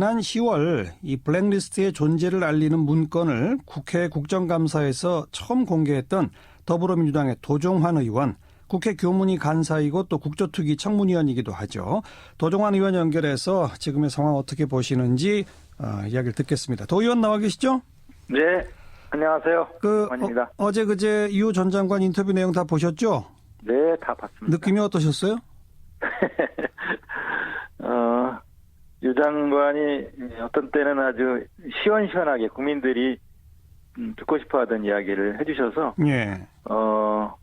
지난 10월 이 블랙리스트의 존재를 알리는 문건을 국회 국정감사에서 처음 공개했던 더불어민주당의 도종환 의원, 국회 교문위 간사이고 또 국조특위 청문위원이기도 하죠. 도종환 의원 연결해서 지금의 상황 어떻게 보시는지 어, 이야기를 듣겠습니다. 도 의원 나와 계시죠? 네, 안녕하세요. 그 관입니다. 어, 제 그제 이후 전 장관 인터뷰 내용 다 보셨죠? 네, 다 봤습니다. 느낌이 어떠셨어요? 어, 유 장관이 어떤 때는 아주 시원시원하게 국민들이 음, 듣고 싶어 하던 이야기를 해주셔서 예, 어,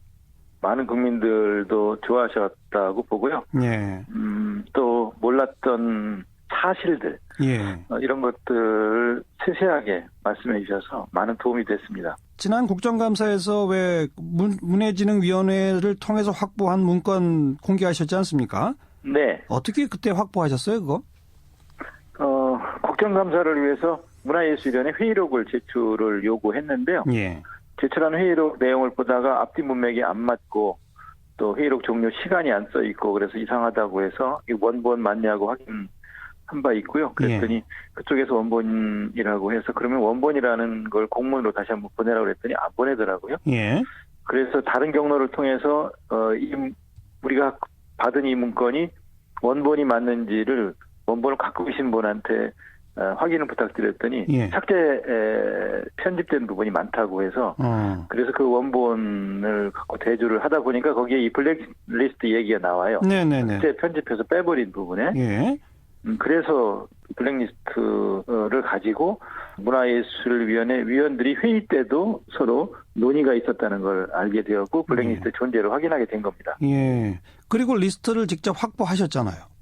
많은 국민들도 좋아하셨다고 보고요. 예, 음, 또 몰랐던 사실들 예. 어, 이런 것들을 세세하게 말씀해 주셔서 많은 도움이 됐습니다. 지난 국정감사에서 왜 문, 문해진흥위원회를 통해서 확보한 문건 공개하셨지 않습니까? 네, 어떻게 그때 확보하셨어요, 그거? 어, 국정감사를 위해서 문화예술위원회 회의록을 제출을 요구했는데요. 예. 제출한 회의록 내용을 보다가 앞뒤 문맥이 안 맞고 또 회의록 종료 시간이 안 써 있고 그래서 이상하다고 해서 이 원본 맞냐고 확인 한 바 있고요. 그랬더니 그쪽에서 원본이라고 해서 그러면 원본이라는 걸 공문으로 다시 한번 보내라고 그랬더니 안 보내더라고요. 예. 그래서 다른 경로를 통해서 어, 이 우리가 받은 이 문건이 원본이 맞는지를 원본을 갖고 계신 분한테 어, 확인을 부탁드렸더니 예. 삭제 에, 편집된 부분이 많다고 해서 어. 그래서 그 원본을 갖고 대조를 하다 보니까 거기에 이 블랙리스트 얘기가 나와요. 네네네. 삭제 편집해서 빼버린 부분에 예. 음, 그래서 블랙리스트를 가지고 문화예술위원회 위원들이 회의 때도 서로 논의가 있었다는 걸 알게 되었고 블랙리스트 존재를 확인하게 된 겁니다. 예. 그리고 리스트를 직접 확보하셨잖아요.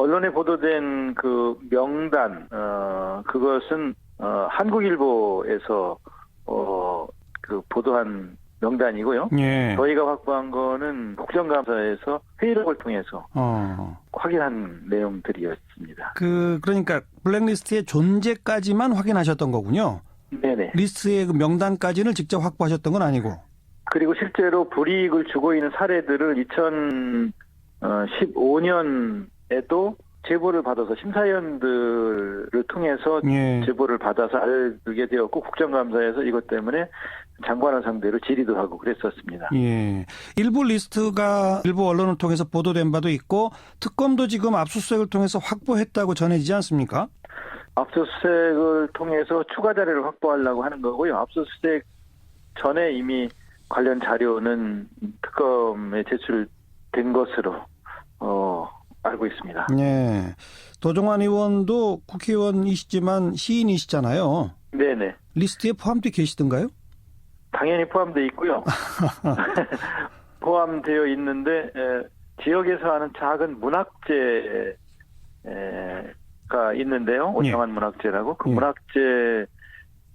언론에 보도된 그 명단 어 그것은 어 한국일보에서 어 그 보도한 명단이고요. 예. 저희가 확보한 거는 국정감사에서 회의록을 통해서 어. 확인한 내용들이었습니다. 그, 그러니까 블랙리스트의 존재까지만 확인하셨던 거군요. 네네. 리스트의 그 명단까지는 직접 확보하셨던 건 아니고. 그리고 실제로 불이익을 주고 있는 사례들을 2015년 에도 제보를 받아서 심사위원들을 통해서 예. 제보를 받아서 알게 되었고 국정감사에서 이것 때문에 장관을 상대로 질의도 하고 그랬었습니다. 예. 일부 리스트가 일부 언론을 통해서 보도된 바도 있고 특검도 지금 압수수색을 통해서 확보했다고 전해지지 않습니까? 압수수색을 통해서 추가 자료를 확보하려고 하는 거고요. 압수수색 전에 이미 관련 자료는 특검에 제출된 것으로 어, 알고 있습니다. 예. 도종환 의원도 국회의원이시지만 시인이시잖아요. 네네. 리스트에 포함되어 계시던가요? 당연히 포함되어 있고요. 포함되어 있는데 에, 지역에서 하는 작은 문학제가 있는데요. 오창환 문학제라고 그 예. 문학제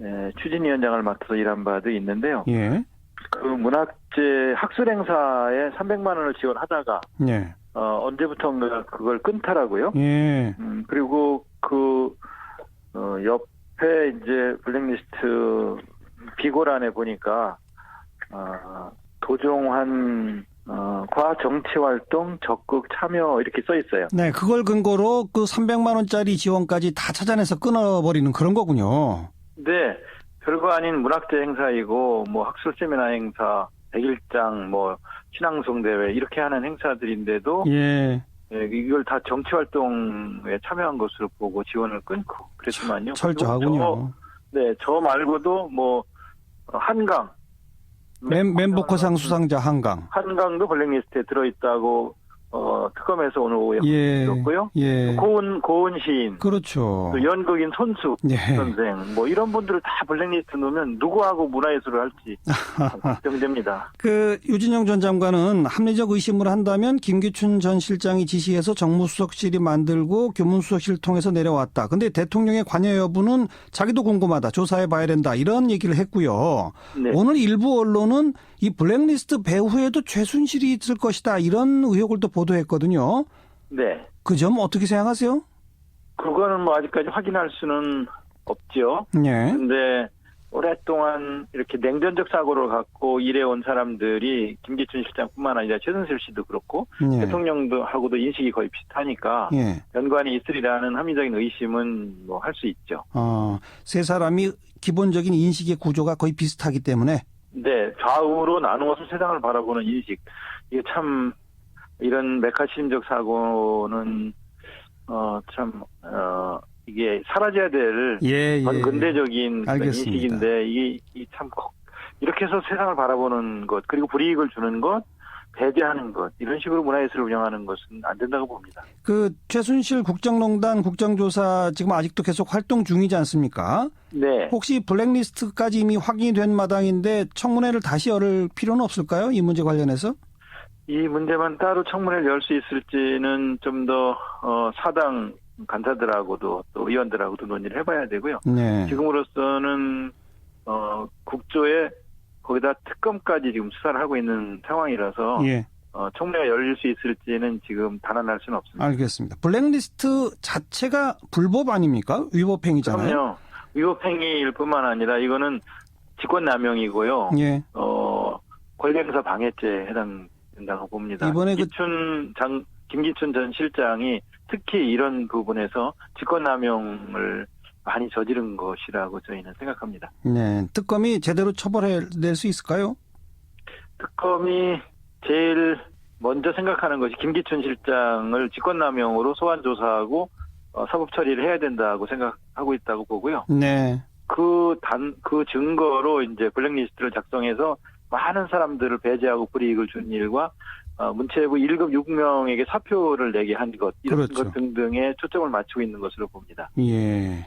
에, 추진위원장을 맡아서 일한 바도 있는데요. 예. 그 문학제 학술 행사에 300만 원을 지원하다가 예. 어, 언제부턴가 그걸 끊더라고요. 예. 음, 그리고 그 어, 옆에 이제 블랙리스트 비고란에 보니까 어, 도종환 어, 과 정치 활동 적극 참여 이렇게 써 있어요. 네, 그걸 근거로 그 300만 원짜리 지원까지 다 찾아내서 끊어버리는 그런 거군요. 네, 별거 아닌 문학제 행사이고 뭐 학술 세미나 행사, 백일장, 뭐 신앙송 대회 이렇게 하는 행사들인데도 예. 예, 이걸 다 정치 활동에 참여한 것으로 보고 지원을 끊고 그랬지만요. 철저하군요. 네, 저 말고도 뭐 어, 한강 멤, 멤버커상 수상자 한강. 한강도 블랙리스트에 들어 있다고 어, 특검에서 오늘 오후에 예. 들었고요. 예. 고은 고은 시인, 그렇죠. 또 연극인 손수 예. 선생, 뭐 이런 분들을 다 블랙리스트 놓으면 누구하고 문화예술을 할지 걱정됩니다. 그 유진영 전 장관은 합리적 의심을 한다면 김기춘 전 실장이 지시해서 정무수석실이 만들고 교문수석실 통해서 내려왔다. 근데 대통령의 관여 여부는 자기도 궁금하다. 조사해 봐야 된다. 이런 얘기를 했고요. 네. 오늘 일부 언론은 이 블랙리스트 배후에도 최순실이 있을 것이다. 이런 의혹을 또 보 도했거든요. 네. 그 점 어떻게 생각하세요? 그거는 뭐 아직까지 확인할 수는 없죠. 예. 근데 오랫동안 이렇게 냉전적 사고를 갖고 일해온 사람들이 김기춘 실장뿐만 아니라 최순실 씨도 그렇고 예. 대통령도 하고도 인식이 거의 비슷하니까 예. 연관이 있으리라는 합리적인 의심은 뭐 할 수 있죠. 어, 세 사람이 기본적인 인식의 구조가 거의 비슷하기 때문에 네, 좌우로 나누어서 세상을 바라보는 인식. 이게 참, 이런 메카시즘적 사고는, 어, 참, 어, 이게 사라져야 될 예, 예. 근대적인 알겠습니다. 인식인데, 이게, 이참 거- 이렇게 해서 세상을 바라보는 것, 그리고 불이익을 주는 것, 배제하는 것, 이런 식으로 문화예술을 운영하는 것은 안 된다고 봅니다. 그 최순실 국정농단 국정조사 지금 아직도 계속 활동 중이지 않습니까? 네. 혹시 블랙리스트까지 이미 확인이 된 마당인데 청문회를 다시 열을 필요는 없을까요? 이 문제 관련해서? 이 문제만 따로 청문회를 열 수 있을지는 좀 더, 어, 사당 간사들하고도 또 의원들하고도 논의를 해봐야 되고요. 네. 지금으로서는 어 국조에 거기다 특검까지 지금 수사를 하고 있는 상황이라서 예, 어, 청문회가 열릴 수 있을지는 지금 단언할 수는 없습니다. 알겠습니다. 블랙리스트 자체가 불법 아닙니까? 위법행위잖아요. 그럼요. 위법행위일 뿐만 아니라 이거는 직권남용이고요. 예. 어 권리행사 방해죄에 해당 된다고 봅니다. 이번에 그- 김기춘 장 김기춘 전 실장이 특히 이런 부분에서 직권남용을 많이 저지른 것이라고 저희는 생각합니다. 네. 특검이 제대로 처벌해낼 수 있을까요? 특검이 제일 먼저 생각하는 것이 김기춘 실장을 직권남용으로 소환 조사하고 어, 사법 처리를 해야 된다고 생각하고 있다고 보고요. 네. 그 단 그 증거로 이제 블랙리스트를 작성해서 많은 사람들을 배제하고 불이익을 준 일과 어, 문체부 1급 6명에게 사표를 내게 한 것 이런 그렇죠. 것 등등에 초점을 맞추고 있는 것으로 봅니다. 예.